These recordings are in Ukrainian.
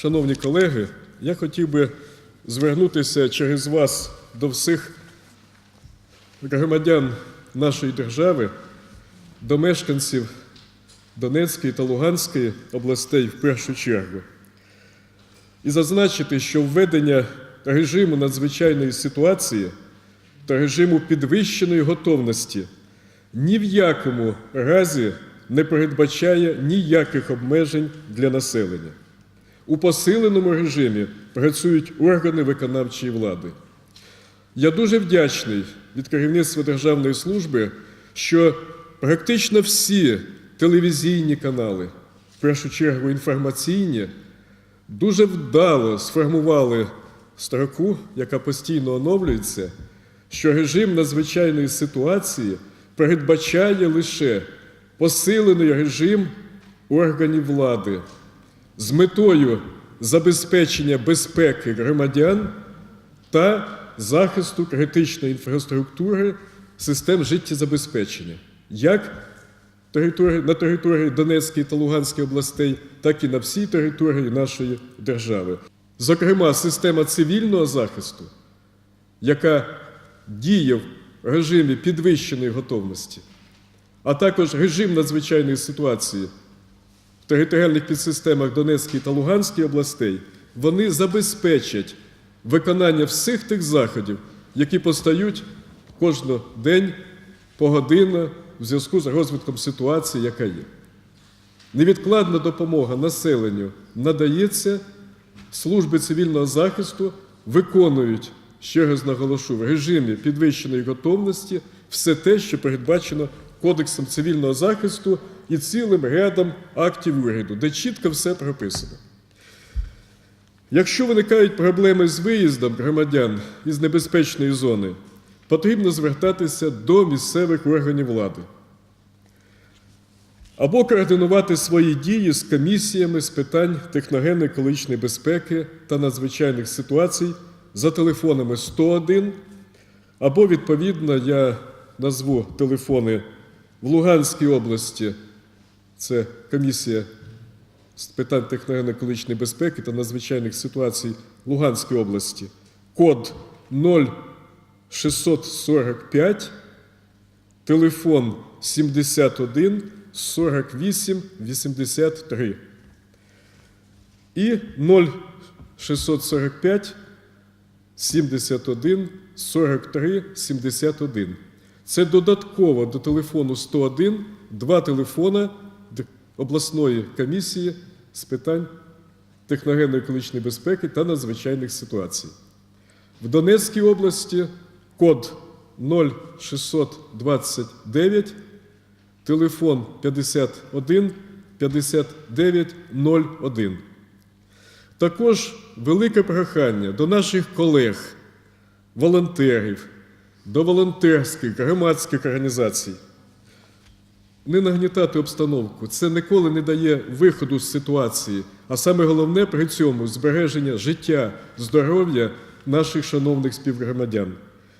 шановні колеги, я хотів би звернутися через вас до всіх громадян нашої держави, до мешканців Донецької та Луганської областей в першу чергу. І зазначити, що введення режиму надзвичайної ситуації та режиму підвищеної готовності ні в якому разі не передбачає ніяких обмежень для населення. У посиленому режимі працюють органи виконавчої влади. Я дуже вдячний від керівництва Державної служби, що практично всі телевізійні канали, в першу чергу інформаційні, дуже вдало сформували строку, яка постійно оновлюється, що режим надзвичайної ситуації передбачає лише посилений режим органів влади з метою забезпечення безпеки громадян та захисту критичної інфраструктури систем життєзабезпечення, як на території Донецької та Луганської областей, так і на всій території нашої держави. Зокрема, система цивільного захисту, яка діє в режимі підвищеної готовності, а також режим надзвичайної ситуації територіальних підсистемах Донецької та Луганської областей, вони забезпечать виконання всіх тих заходів, які постають кожен день погодинно в зв'язку з розвитком ситуації, яка є. Невідкладна допомога населенню надається, служби цивільного захисту виконують, ще раз наголошу, в режимі підвищеної готовності все те, що передбачено Кодексом цивільного захисту і цілим рядом актів уряду, де чітко все прописано. Якщо виникають проблеми з виїздом громадян із небезпечної зони, потрібно звертатися до місцевих органів влади або координувати свої дії з комісіями з питань техногенно-екологічної безпеки та надзвичайних ситуацій за телефонами 101, або, відповідно, я назву телефони в Луганській області, це комісія з питань техногенно-екологічної безпеки та надзвичайних ситуацій Луганської області, код 0645, телефон 71 48 83 і 0645 71 43 71. Це додатково до телефону 101 два телефона обласної комісії з питань техногенно-екологічної безпеки та надзвичайних ситуацій. В Донецькій області код 0629, телефон 51 59 01. Також велике прохання до наших колег, волонтерів, до волонтерських громадських організацій. Не нагнітати обстановку. Це ніколи не дає виходу з ситуації, а саме головне при цьому збереження життя, здоров'я наших шановних співгромадян.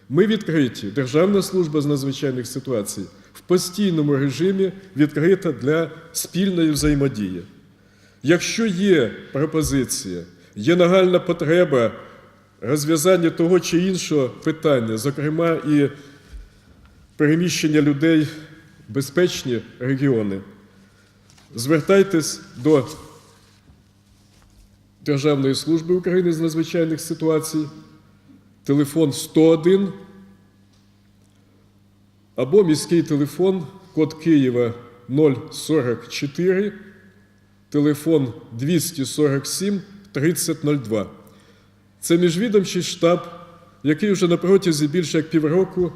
Ми відкриті. Державна служба з надзвичайних ситуацій в постійному режимі відкрита для спільної взаємодії. Якщо є пропозиція, є нагальна потреба розв'язання того чи іншого питання, зокрема і переміщення людей безпечні регіони, звертайтесь до Державної служби України з надзвичайних ситуацій, телефон 101 або міський телефон, код Києва 044, телефон 247 3002. Це міжвідомчий штаб, який вже на протязі більше як півроку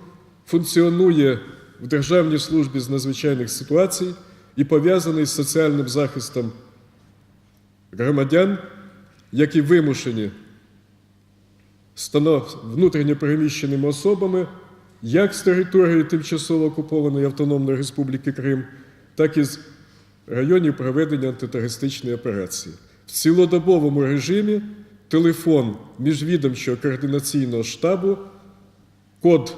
функціонує в Державній службі з надзвичайних ситуацій і пов'язаний з соціальним захистом громадян, які вимушені станов внутрішньо переміщеними особами як з території тимчасово окупованої Автономної Республіки Крим, так і з районів проведення антитерористичної операції. В цілодобовому режимі телефон міжвідомчого координаційного штабу, код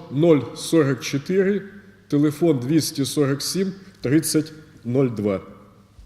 044, телефон 247 3002.